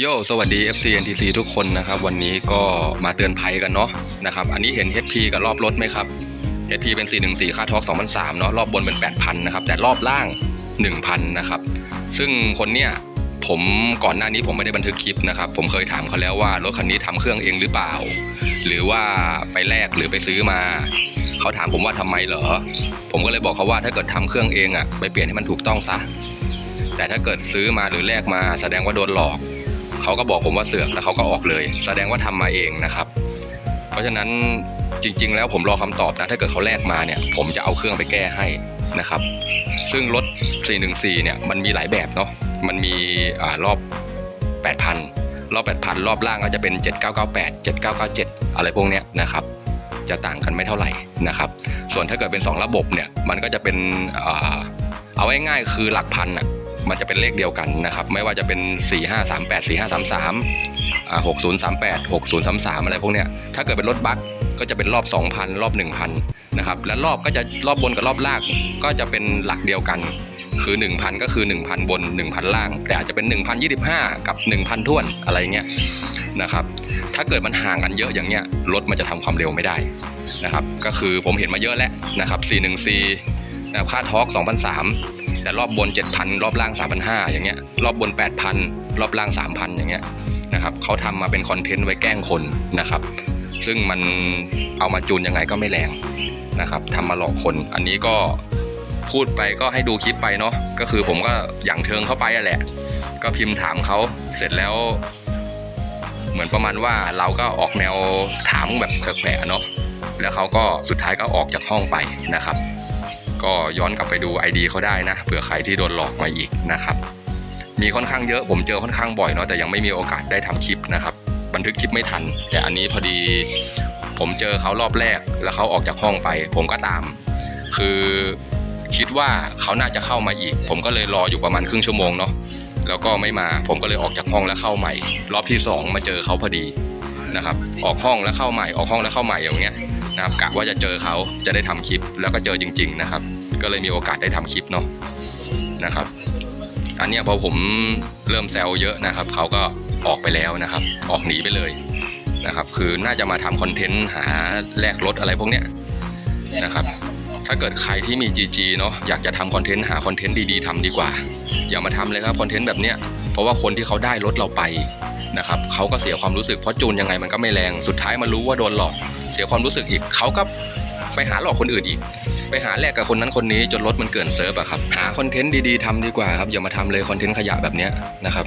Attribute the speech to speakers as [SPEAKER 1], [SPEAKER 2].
[SPEAKER 1] โยสวัสดี FC NTC ทุกคนนะครับ วันนี้ก็มาเตือนภัยกันเนาะนะครับ อันนี้เห็น HP กับรอบรถไหมครับ HP เป็น 414 ค่าทอก2003เนาะรอบบนเป็น 8,000นะครับ แต่รอบล่าง 1,000 นะครับ ซึ่งคนเนี้ยผมก่อนหน้านี้ผมไม่ได้บันทึกคลิปนะครับ ผมเคยถามเขาแล้วว่ารถคันนี้ทำเครื่องเองหรือเปล่า หรือว่าไปแลกหรือไปซื้อมา เขาถามผมว่าทำไมเหรอ ผมก็เลยบอกเขาว่าถ้าเกิดทำเครื่องเองอะ่ะไปเปลี่ยนให้มันถูกต้องซะแต่ถ้าเกิดซื้อมาหรือแลกมาแสดงว่าโดนหลอก เขาก็บอกผมว่าเสือกแล้วเขาก็ออกเลย แสดงว่าทำมาเองนะครับ เพราะฉะนั้นจริง ๆ แล้วผมรอคำตอบนะถ้าเกิดเขาแลกมาเนี่ย ผมจะเอาเครื่องไปแก้ให้นะครับ ซึ่งรถ 414 เนี่ยมันมีหลายแบบเนาะมันมีอ่ารอบ 8,000 รอบ 8,000 รอบล่างก็จะเป็น 7998 7997 อะไรพวกเนี้ยนะครับจะต่างกันไม่เท่าไหร่นะครับ ส่วนถ้าเกิดเป็น 2 ระบบเนี่ย มันก็จะเป็นอเอาง่ายๆคือหลักพันอะ มันจะเป็นเลขเดียวกันนะครับ ไม่ว่าจะเป็น 4 5 3 8 4 5 3 3 6 0 3 8 6 0 3 3 อะไรพวกเนี้ยถ้าเกิดเป็นรถบัสก็จะเป็นรอบ 2,000 รอบ 1,000 นะครับ และรอบก็จะรอบบนกับรอบล่างก็จะเป็นหลักเดียวกัน คือ 1,000 ก็คือ 1,000 บน 1,000 ล่าง แต่อาจจะเป็น 1,025 กับ 1,000ท้วนอะไรเงี้ยนะครับ ถ้าเกิดมันห่างกันเยอะอย่างเงี้ยรถมันจะทำความเร็วไม่ได้นะครับ ก็คือผมเห็นมาเยอะแล้วนะครับ 414นะครับค่าทอร์ก2,003 แต่รอบบน 7,000 รอบล่าง 3,500 อย่างเงี้ย รอบบน 8,000 รอบล่าง 3,000 อย่างเงี้ยนะครับเขาทำมาเป็นคอนเทนต์ไว้แกล้งคนนะครับ ซึ่งมันเอามาจูนยังไงก็ไม่แรงนะครับทำมาหลอกคน อันนี้ก็พูดไปก็ให้ดูคลิปไปเนาะก็คือผมก็อย่างเทิงเข้าไปอะแหละ ก็พิมพ์ถามเขาเสร็จแล้ว เหมือนประมาณว่าเราก็ออกแนวถามแบบแขวะเนาะแล้วเขาก็สุดท้ายก็ออกจากห้องไปนะครับ ก็ย้อนกลับไปดู ID เขาได้นะเผื่อใครที่โดนหลอกมาอีกนะครับมีค่อนข้างเยอะผมเจอค่อนข้างบ่อยเนาะแต่ยังไม่มีโอกาสได้ทำคลิปนะครับบันทึกคลิปไม่ทัน แต่อันนี้พอดี ผมเจอเขารอบแรกแล้วเขาออกจากห้องไป ผมก็ตาม คือคิดว่าเขาน่าจะเข้ามาอีก ผมก็เลยรออยู่ประมาณครึ่งชั่วโมงเนาะแล้วก็ไม่มาผมก็เลยออกจากห้องแล้วเข้าใหม่ รอบที่สองมาเจอเขาพอดีนะครับออกห้องแล้วเข้าใหม่ออกห้องแล้วเข้าใหม่อย่างเงี้ย นะครับกะว่าจะเจอเขาจะได้ทำคลิปแล้วก็เจอจริง ๆนะครับ ก็เลยมีโอกาสได้ทำคลิปเนาะนะครับ อันนี้พอผมเริ่มแซวเยอะนะครับเขาก็ออกไปแล้วนะครับ ออกหนีไปเลยนะครับ คือน่าจะมาทำคอนเทนต์หาแลกรถอะไรพวกเนี้ยนะครับถ้าเกิดใครที่มี GG เนาะอยากจะทำคอนเทนต์หาคอนเทนต์ดีๆทำดีกว่า อย่ามาทำเลยครับคอนเทนต์แบบเนี้ยเพราะว่าคนที่เขาได้รถเราไป นะครับเขาก็เสียความรู้สึกเพราะจูนยังไงมันก็ไม่แรงสุดท้ายมารู้ว่าโดนหลอก เสียความรู้สึกอีกเขาก็ไปหาหลอกคนอื่นอีก ไปหาแลกกับคนนั้นคนนี้จนรถมันเกินเซิร์ฟอะครับหาคอนเทนต์ดีๆทำดีกว่าครับอย่ามาทำเลยคอนเทนต์ขยะแบบนี้นะครับ